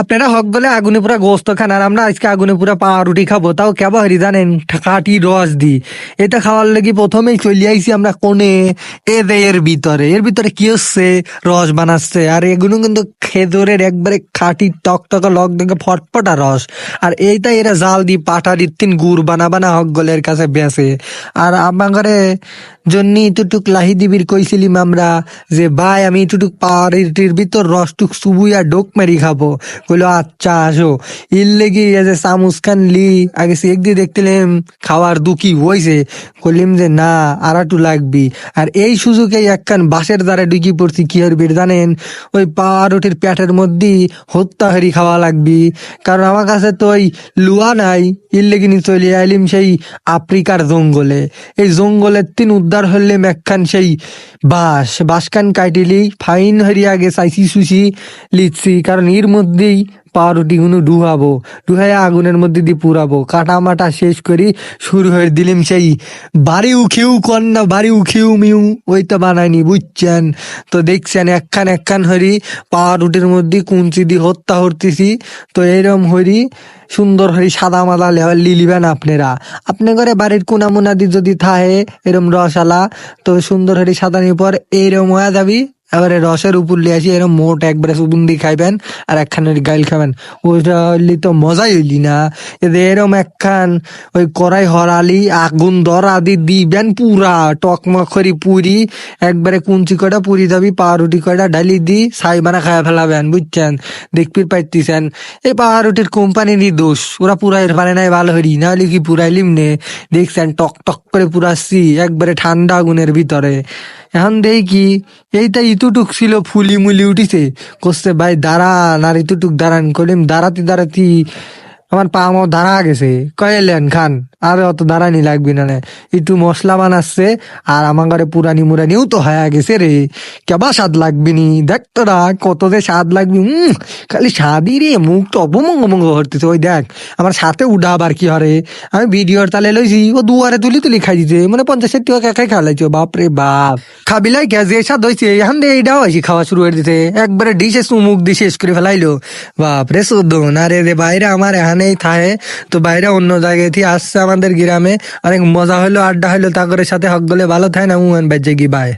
আপনারা হক গলে আগুনে পুরা গোস্ত খান আর আমরা আজকে আগুনে পুরা পাউরুটি খাব। তাও কেবা হরি জানেন? কাটি রস দি। এটা খাওয়ার লাগি প্রথমেই চলে আইছি আমরা কোনে এ এর ভিতরে। এর ভিতরে কি হচ্ছে? রস বানাচ্ছে। আর এগুলো কিন্তু খেজুরের একবারে খাটি টক টক, লক দেখে ফটফটা রস। আর এইটা এরা জাল দি, পাটা দিতিন গুড় বানা বানা হক গলের কাছে বেসে আর আমাগরে জন্য ইটুটুক লাহি দিবির কইছিলিম আমরা যে, ভাই, আমি ইটুটুক পাহাড়ির ভিতর রসটুক সুবুইয়া ডোক মারি খাব। কইলো আচ্ছা আসো। ইর লেগে যে চামচ খান লি আগে সে একদিন দেখতিলাম খাওয়ার দুকি হয়েছে কইলিম যে, না, আর একটু লাগবি। আর এই সুযোগে একখান বাসের দ্বারা ঢুকি পড়ছি, কি হরবি জানেন? ওই পাউরুটির পেটের মধ্যে হত্যা হরি খাওয়া লাগবি। কারণ আমার কাছে তো ওই লুয়া নাই। ইর লেগে নি চলে আইলিম সেই আফ্রিকার জঙ্গলে। এই জঙ্গলের তিন উদ্ধার হইলাম একখান সেই বাস বাসখান কাটিলি ফাইন হরি আগে চাইছি সুসি লিখছি। কারণ এর মধ্যেই পাউরুটি গুলো ডুবাবো ডুহাই আগুনের মধ্যে দিয়ে পুরাবো। কাটা মাটা শেষ করি শুরু হয়ে দিলিম সেই বাড়ি উখিউ কন্যা, বাড়ি উখিউ মিউ, ওই তো বানাইনি, বুঝছেন? তো দেখছেন, একখান একখান হরি পাউরুটির মধ্যে কুঞ্চি দিয়ে হত্যা হরতেছি। তো এরম হরি, সুন্দর হরি সাদা মাদা লেওয়াল লিলিবেন আপনারা। আপনার ঘরে বাড়ির কোনা মোনা দি যদি থাহে এরম রসালা তো সুন্দর হরি সাদা নিয়ে পর এইরম হয়ে যাবি। এবারে রসের উপর লিয়ে আসি এরকম মোট একবারে সুবুন্দি খাইবেন আর একখানের গাইল খাবেন। ওইটা হইলি তো মজাই হইলি না। এরম একখান ওই কড়াই হরালি, আগুন ধরা আদি দিবেন পুরা, টকমক করি পুরি, একবারে কুঞ্চি কটা পুরি দাবি, পাউরুটি কটা ডালি দি ছাই বানা খাওয়া ফেলাবেন, বুঝছেন? দেখবি পাইতেছেন। এই পাউরুটির কোম্পানিরই দোষ, ওরা পুরাই পারে নাই ভালো হরি, না হলে কি পুরাইলিম নে? দেখছেন টক টক করে পুরাচ্ছি, একবারে ঠান্ডা আগুনের ভিতরে। এখন দেই কি এইটা ইতুটুক ছিল ফুলি মুলি উঠিছে। করছে ভাই দাঁড়ান আর ইতুটুক দাঁড়ান। কলিম দাঁড়াতে দাঁড়াতে, আমার পা আমার দাঁড়া গেছে। কয়েলেন খান। আর অত দাঁড়ানি লাগবে না নে। একটু মশলা বানাচ্ছে, আর আমার ঘরে পুরানি মুরানিও তো হয়ে গেছে রে। কেবা স্বাদ লাগবে নি? দেখ তোরা কত যে স্বাদ লাগবে। উম, খালি স্বাদই রে, মুখ তো অপমঙ্গ মঙ্গ হরতেছে ওই দেখ, আমার সাথে উঠা আবার কি হরে? আমি ভিডিওর তালে লইছি, ও দুয়ারে তুলি তুলি খাই দিছে। মানে পঞ্চাশের টাকা একাই খাওয়াইছে বাপরে বাপ। খাবিলাই কে? যে স্বাদ হয়েছে এখন দিয়ে এইটাও হয়েছে খাওয়া শুরু করে দিতে একবারে ডিশে মুখ দিয়ে শেষ করে ফেলাইলো। বাপরে শোধন আরে রে, বাইরে আমার এখানেই থাহে তো বাইরে অন্য জায়গায় থেকে আসছে আমাদের গ্রামে। অনেক মজা হলো, আড্ডা হলো করে সাথে হক গলে ভালো থাকে না উমেন বাজ্যে কি বাই